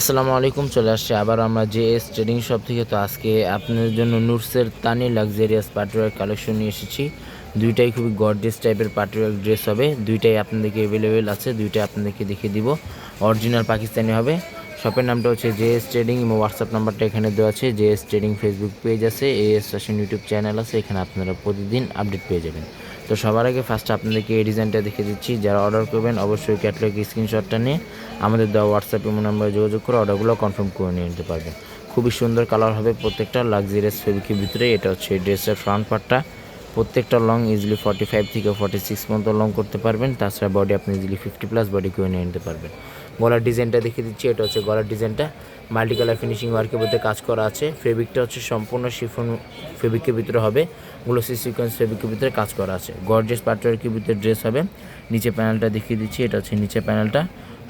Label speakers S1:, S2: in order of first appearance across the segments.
S1: আসসালামু আলাইকুম, চলে আসছে আবার আমরা জে এস ট্রেডিং শপ থেকে। তো আজকে আপনাদের জন্য নুটসের তানি লাক্সারিয়াস পার্টিওয়ার কালেকশন নিয়ে এসেছি। দুইটাই খুবই গর্জেস টাইপের পার্টিওয়ার ড্রেস হবে। দুইটাই আপনাদেরকে অ্যাভেলেবেল আছে, দুইটাই আপনাদেরকে দেখিয়ে দিব। অরিজিনাল পাকিস্তানি হবে। শপের নামটা হচ্ছে জে এস ট্রেডিং এবং হোয়াটসঅ্যাপ নাম্বারটা এখানে দেওয়া আছে। J S trading Facebook page আছে A S fashion YouTube channel আছে। এখানে আপনারা প্রতিদিন আপডেট পেয়ে যাবেন। তো সবার আগে ফার্স্ট আপনাদেরকে এই ডিজাইনটা দেখে দিচ্ছি। যারা অর্ডার করবেন, অবশ্যই ক্যাটলগ স্ক্রিনশটটা নিয়ে আমাদের দেওয়া হোয়াটসঅ্যাপ ইমো নাম্বারে যোগাযোগ করে অর্ডারগুলো কনফার্ম করে নিয়ে নিতে পারবেন। খুবই সুন্দর কালার হবে প্রত্যেকটা লাক্সারিয়াস ফেব্রিকের ভিতরে। এটা হচ্ছে ড্রেসের ফ্রন্ট পার্টটা প্রত্যেকটা লং ইজিলি ফর্টি ফাইভ থেকে ফর্টি সিক্স পর্যন্ত লং করতে পারবেন। তাছাড়া বডি আপনি ইজিলি ফিফটি প্লাস বডি করে নিয়ে নিতে পারবেন। গলার ডিজাইনটা দেখিয়ে দিচ্ছি, এটা হচ্ছে গলার ডিজাইনটা। মাল্টি কালার ফিনিশিং ওয়ার্কের মধ্যে কাজ করা আছে। ফেব্রিকটা হচ্ছে সম্পূর্ণ শিফন ফেব্রিকের ভিতরে হবে। গ্লোসি সিকোয়েন্স ফেব্রিকের ভিতরে কাজ করা আছে। গর্জেস পাটওয়ার্কের ভিতরে ড্রেস হবে। নিচে প্যানেলটা দেখিয়ে দিচ্ছি, এটা হচ্ছে নিচে প্যানেলটা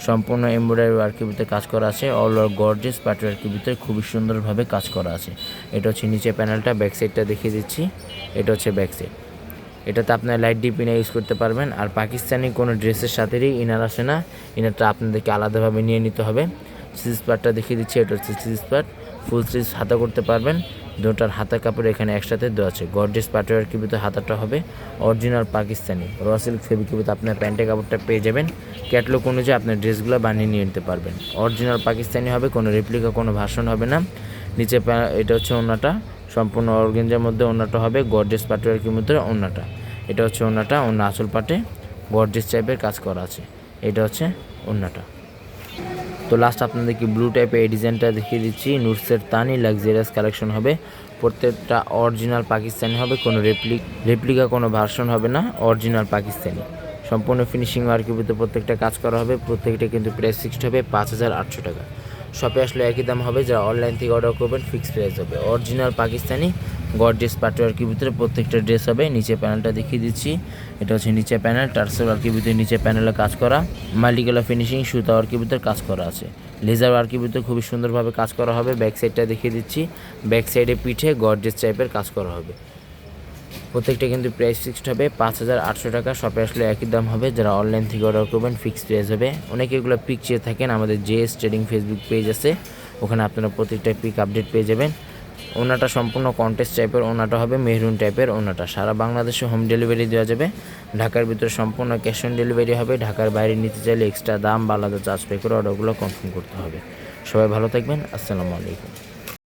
S1: সম্পূর্ণ এমব্রয়ডারি ওয়ার্কের ভিতরে কাজ করা আছে। অল ওভার গর্জেস পাটওয়ার্কের ভিতরে খুবই সুন্দরভাবে কাজ করা আছে। এটা হচ্ছে নিচে প্যানেলটা ব্যাক সাইডটা দেখিয়ে দিচ্ছি। এটা হচ্ছে ব্যাক সাইড এটাতে আপনার লাইট ডিপ ইনার ইউজ করতে পারবেন। আর পাকিস্তানি কোনো ড্রেসের সাথেই ইনার আসে না। ইনারটা আপনাদেরকে আলাদাভাবে নিয়ে নিতে হবে। সিজ পার্টটা দেখিয়ে দিচ্ছি, এটা হচ্ছে সিজ পার্ট ফুল সিজ হাতা করতে পারবেন। দুটার হাতা কাপড় এখানে একসাথে দেওয়া আছে। গর্জেস পাটোয়ার কিবিতে হাতাটা হবে। অরিজিনাল পাকিস্তানি। র সিল্ক ফেব্রিকিবিতে আপনার প্যান্টের কাপড়টা পেয়ে যাবেন। ক্যাটলগ অনুযায়ী আপনার ড্রেসগুলো বানিয়ে নিয়ে নিতে পারবেন। অরিজিনাল পাকিস্তানি হবে, কোনো রেপ্লিকা কোনো ভাষণ হবে না। নিচে এটা হচ্ছে ওনাটা। সম্পূর্ণ অর্গেঞ্জার মধ্যে ওনাটা হবে গর্জেস পাটোয়ার মধ্যে ওনাটা এটা হচ্ছে ওনাটা ওনা আসল পাটে গর্জেস টাইপের কাজ করা আছে। এটা হচ্ছে ওনাটা তো লাস্ট আপনাদেরকে ব্লু টাইপের এই ডিজাইনটা দেখিয়ে দিচ্ছি। নুটসের তানি লাক্সারিয়াস কালেকশন হবে। প্রত্যেকটা অরিজিনাল পাকিস্তানি হবে, কোনো রেপ্লিক রেপ্লিকা কোনো ভার্সন হবে না অরিজিনাল পাকিস্তানি। সম্পূর্ণ ফিনিশিং ওয়ার্কের ভিতরে প্রত্যেকটা কাজ করা হবে। প্রত্যেকটা কিন্তু প্রাইস ফিক্সড হবে পাঁচ হাজার আটশো টাকা। শপে আসলে একই দাম হবে যারা অনলাইন থেকে অর্ডার করবেন ফিক্সড প্রাইস হবে। অরিজিনাল পাকিস্তানি গর্জেস পাটওয়ার্কের ভিতরে প্রত্যেকটা ড্রেস হবে। নিচে প্যানেলটা দেখিয়ে দিচ্ছি। এটা হচ্ছে নিচে প্যানেল টার্সেল ওয়ার্কের ভিতরে নিচে প্যানেলে কাজ করা। মাল্টিকালার ফিনিশিং সুতা ওয়ার্কের ভিতরে কাজ করা আছে। লেজার ওয়ার্কের ভিতরে খুবই সুন্দরভাবে কাজ করা হবে। ব্যাক সাইডটা দেখিয়ে দিচ্ছি। ব্যাক সাইডে পিঠে গর্জেস টাইপের কাজ করা হবে। প্রত্যেকটা কিন্তু প্রাইস ফিক্সড হবে। পাঁচ হাজার আটশো টাকা শপে আসলে একই দাম হবে। যারা অনলাইন থেকে অর্ডার করবেন ফিক্সড প্রাইস হবে। অনেকে এগুলো পিক চেয়ে থাকেন। আমাদের J S trading Facebook page আছে। ওখানে আপনারা প্রত্যেকটা পিক আপডেট পেয়ে যাবেন। ওনাটা সম্পূর্ণ কন্টেস্ট টাইপের ওনাটা হবে মেহরুন টাইপের ওনাটা। সারা বাংলাদেশে হোম ডেলিভারি দেওয়া যাবে। ঢাকার ভিতরে সম্পূর্ণ ক্যাশ অন ডেলিভারি হবে। ঢাকার বাইরে নিতে চাইলে এক্সট্রা দাম বা আলাদা চার্জ পে করে অর্ডারগুলো কনফার্ম করতে হবে। সবাই ভালো থাকবেন। আসসালামু আলাইকুম।